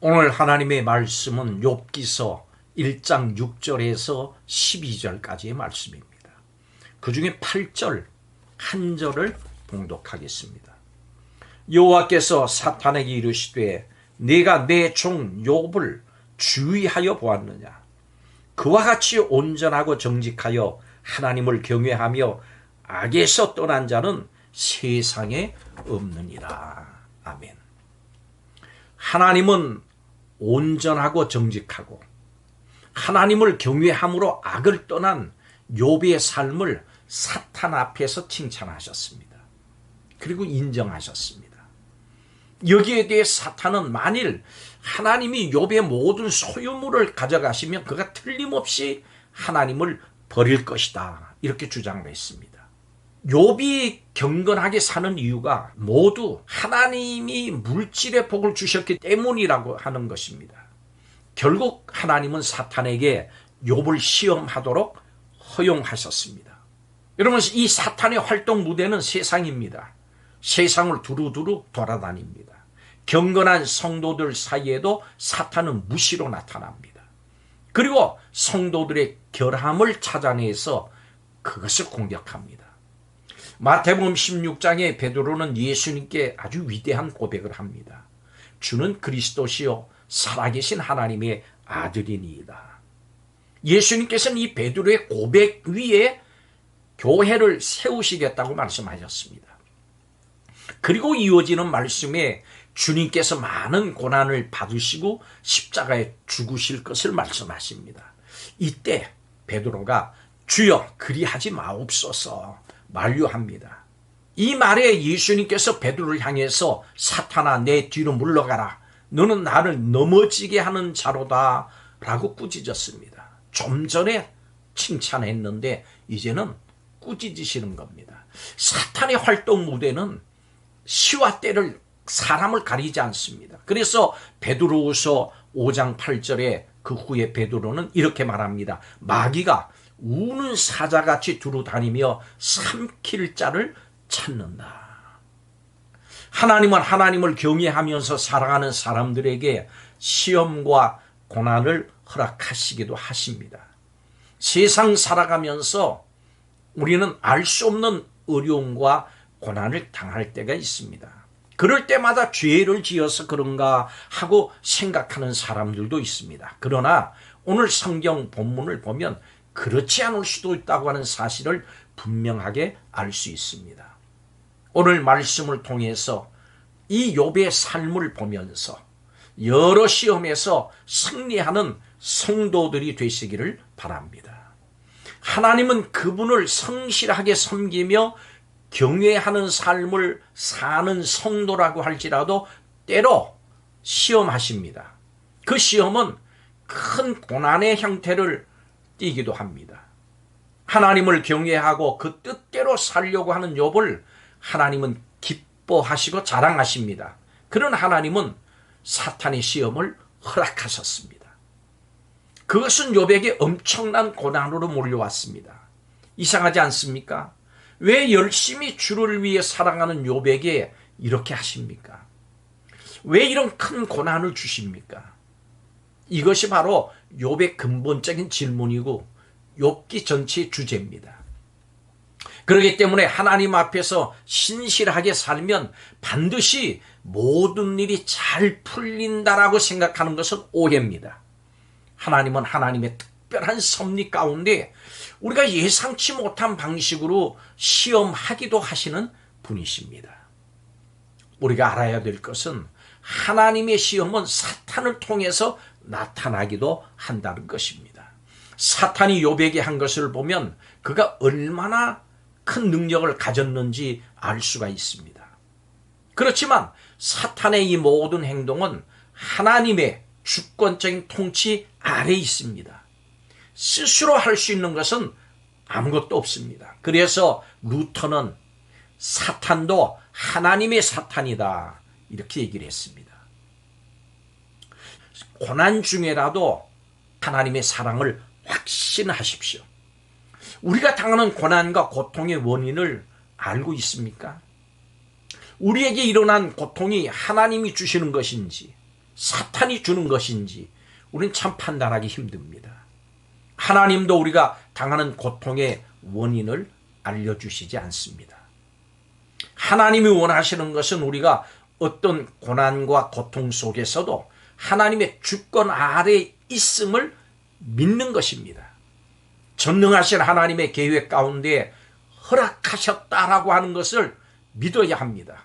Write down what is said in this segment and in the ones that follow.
오늘 하나님의 말씀은 욥기서 1장 6절에서 12절까지의 말씀입니다. 그 중에 8절 한 절을 봉독하겠습니다. 여호와께서 사탄에게 이르시되 네가 내 종 욥을 주의하여 보았느냐 그와 같이 온전하고 정직하여 하나님을 경외하며 악에서 떠난 자는 세상에 없느니라. 아멘. 하나님은 온전하고 정직하고 하나님을 경외함으로 악을 떠난 욥의 삶을 사탄 앞에서 칭찬하셨습니다. 그리고 인정하셨습니다. 여기에 대해 사탄은 만일 하나님이 욥의 모든 소유물을 가져가시면 그가 틀림없이 하나님을 버릴 것이다. 이렇게 주장을 했습니다. 욥이 경건하게 사는 이유가 모두 하나님이 물질의 복을 주셨기 때문이라고 하는 것입니다. 결국 하나님은 사탄에게 욥을 시험하도록 허용하셨습니다. 여러분 이 사탄의 활동 무대는 세상입니다. 세상을 두루두루 돌아다닙니다. 경건한 성도들 사이에도 사탄은 무시로 나타납니다. 그리고 성도들의 결함을 찾아내서 그것을 공격합니다. 마태복음 16장에 베드로는 예수님께 아주 위대한 고백을 합니다. 주는 그리스도시요 살아계신 하나님의 아들이니이다. 예수님께서는 이 베드로의 고백 위에 교회를 세우시겠다고 말씀하셨습니다. 그리고 이어지는 말씀에 주님께서 많은 고난을 받으시고 십자가에 죽으실 것을 말씀하십니다. 이때 베드로가 주여 그리하지 마옵소서 만류합니다. 이 말에 예수님께서 베드로를 향해서 사탄아 내 뒤로 물러가라. 너는 나를 넘어지게 하는 자로다. 라고 꾸짖었습니다. 좀 전에 칭찬했는데 이제는 꾸짖으시는 겁니다. 사탄의 활동 무대는 시와 때를 사람을 가리지 않습니다. 그래서 베드로후서 5장 8절에 그 후에 베드로는 이렇게 말합니다. 마귀가 우는 사자같이 두루 다니며 삼킬 자를 찾는다. 하나님은 하나님을 경외하면서 살아가는 사람들에게 시험과 고난을 허락하시기도 하십니다. 세상 살아가면서 우리는 알 수 없는 어려움과 고난을 당할 때가 있습니다. 그럴 때마다 죄를 지어서 그런가 하고 생각하는 사람들도 있습니다. 그러나 오늘 성경 본문을 보면 그렇지 않을 수도 있다고 하는 사실을 분명하게 알 수 있습니다. 오늘 말씀을 통해서 이 욥의 삶을 보면서 여러 시험에서 승리하는 성도들이 되시기를 바랍니다. 하나님은 그분을 성실하게 섬기며 경외하는 삶을 사는 성도라고 할지라도 때로 시험하십니다. 그 시험은 큰 고난의 형태를 띠기도 합니다. 하나님을 경외하고 그 뜻대로 살려고 하는 욥을 하나님은 기뻐하시고 자랑하십니다. 그런 하나님은 사탄의 시험을 허락하셨습니다. 그것은 욥에게 엄청난 고난으로 몰려왔습니다. 이상하지 않습니까? 왜 열심히 주를 위해 살아가는 욥에게 이렇게 하십니까? 왜 이런 큰 고난을 주십니까? 이것이 바로 욥의 근본적인 질문이고 욥기 전체의 주제입니다. 그렇기 때문에 하나님 앞에서 신실하게 살면 반드시 모든 일이 잘 풀린다라고 생각하는 것은 오해입니다. 하나님은 하나님의 특별한 섭리 가운데 우리가 예상치 못한 방식으로 시험하기도 하시는 분이십니다. 우리가 알아야 될 것은 하나님의 시험은 사탄을 통해서 나타나기도 한다는 것입니다. 사탄이 요백에 한 것을 보면 그가 얼마나 큰 능력을 가졌는지 알 수가 있습니다. 그렇지만 사탄의 이 모든 행동은 하나님의 주권적인 통치 아래 있습니다. 스스로 할 수 있는 것은 아무것도 없습니다. 그래서 루터는 사탄도 하나님의 사탄이다. 이렇게 얘기를 했습니다. 고난 중에라도 하나님의 사랑을 확신하십시오. 우리가 당하는 고난과 고통의 원인을 알고 있습니까? 우리에게 일어난 고통이 하나님이 주시는 것인지, 사탄이 주는 것인지 우리는 참 판단하기 힘듭니다. 하나님도 우리가 당하는 고통의 원인을 알려주시지 않습니다. 하나님이 원하시는 것은 우리가 어떤 고난과 고통 속에서도 하나님의 주권 아래 있음을 믿는 것입니다. 전능하신 하나님의 계획 가운데 허락하셨다라고 하는 것을 믿어야 합니다.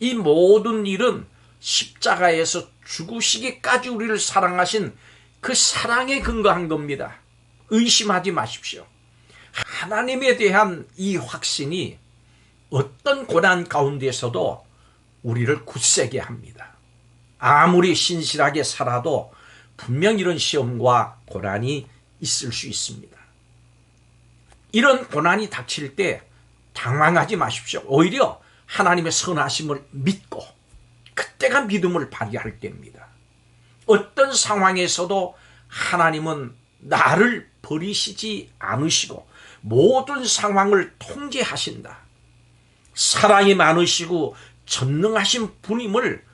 이 모든 일은 십자가에서 죽으시기까지 우리를 사랑하신 그 사랑에 근거한 겁니다. 의심하지 마십시오. 하나님에 대한 이 확신이 어떤 고난 가운데서도 우리를 굳세게 합니다. 아무리 신실하게 살아도 분명 이런 시험과 고난이 있을 수 있습니다. 이런 고난이 닥칠 때 당황하지 마십시오. 오히려 하나님의 선하심을 믿고 그때가 믿음을 발휘할 때입니다. 어떤 상황에서도 하나님은 나를 버리시지 않으시고 모든 상황을 통제하신다. 사랑이 많으시고 전능하신 분임을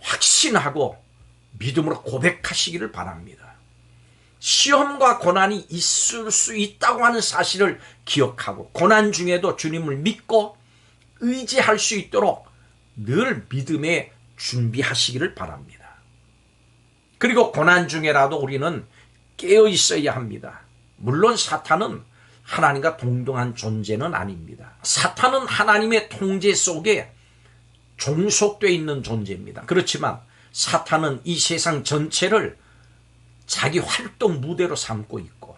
확신하고 믿음으로 고백하시기를 바랍니다. 시험과 고난이 있을 수 있다고 하는 사실을 기억하고 고난 중에도 주님을 믿고 의지할 수 있도록 늘 믿음에 준비하시기를 바랍니다. 그리고 고난 중에라도 우리는 깨어 있어야 합니다. 물론 사탄은 하나님과 동등한 존재는 아닙니다. 사탄은 하나님의 통제 속에 종속되어 있는 존재입니다. 그렇지만 사탄은 이 세상 전체를 자기 활동 무대로 삼고 있고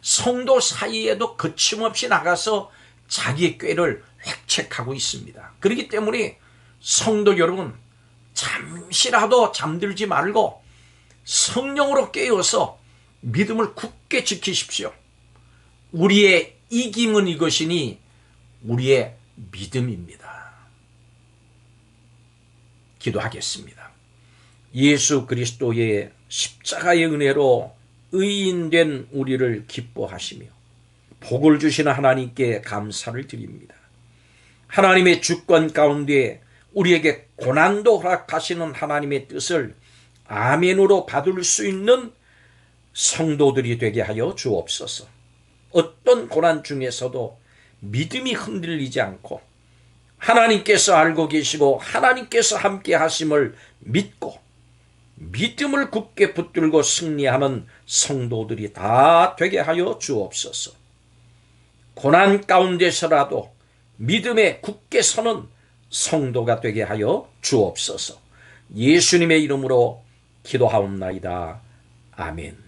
성도 사이에도 거침없이 나가서 자기의 꾀를 획책하고 있습니다. 그렇기 때문에 성도 여러분 잠시라도 잠들지 말고 성령으로 깨어서 믿음을 굳게 지키십시오. 우리의 이김은 이것이니 우리의 믿음입니다. 기도하겠습니다. 예수 그리스도의 십자가의 은혜로 의인된 우리를 기뻐하시며 복을 주시는 하나님께 감사를 드립니다. 하나님의 주권 가운데 우리에게 고난도 허락하시는 하나님의 뜻을 아멘으로 받을 수 있는 성도들이 되게 하여 주옵소서. 어떤 고난 중에서도 믿음이 흔들리지 않고 하나님께서 알고 계시고 하나님께서 함께 하심을 믿고 믿음을 굳게 붙들고 승리하는 성도들이 다 되게 하여 주옵소서. 고난 가운데서라도 믿음에 굳게 서는 성도가 되게 하여 주옵소서. 예수님의 이름으로 기도하옵나이다. 아멘.